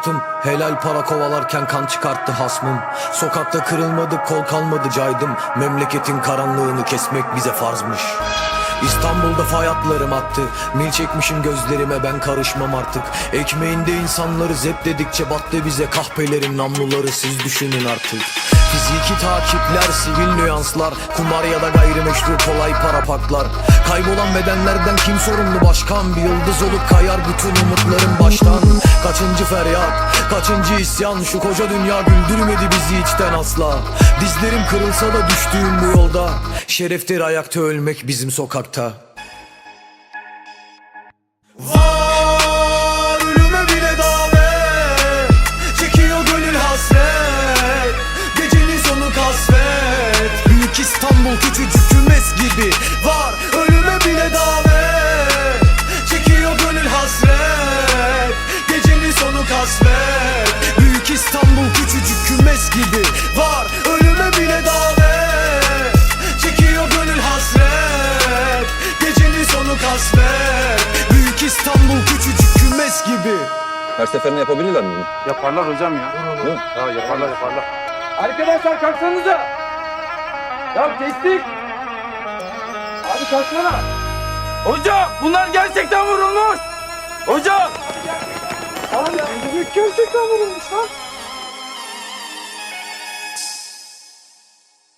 hayatım Helal para kovalarken kan çıkarttı hasmım. Sokakta kırılmadık kol kalmadı caydım. Memleketin karanlığını kesmek bize farzmış. İstanbul'da fay hatlarım attı. Mil çekmişim gözlerime ben karışmam artık. Ekmeğinde insanları zep dedikçe battı bize Kahpelerin namluları. Siz düşünün artık Fiziki takipler, sivil nüanslar Kumar ya da gayrimeşru kolay para paklar. Kaybolan bedenlerden kim sorumlu başkan? Bir yıldız olup kayar bütün umutlarım baştan. Kaçıncı feryat, kaçıncı isyan? Şu koca dünya güldürmedi bizi içten asla. Dizlerim kırılsa da düştüğüm bu yolda. Şereftir ayakta ölmek bizim sokakta gibi Var ölüme bile davet Çekiyor gönül hasret Gecenin sonu kasvet Büyük İstanbul küçücük kümes gibi Var ölüme bile davet Çekiyor gönül hasret Gecenin sonu kasvet Büyük İstanbul küçücük kümes gibi Her seferinde yapabilirler mi bunu? Yaparlar hocam ya. Değil mi? Ya yaparlar yaparlar. Arkadaşlar kalksanıza. Ya kestik. Kalksana. Hocam bunlar gerçekten vurulmuş. Hocam. Abi gerçekten vurulmuş lan.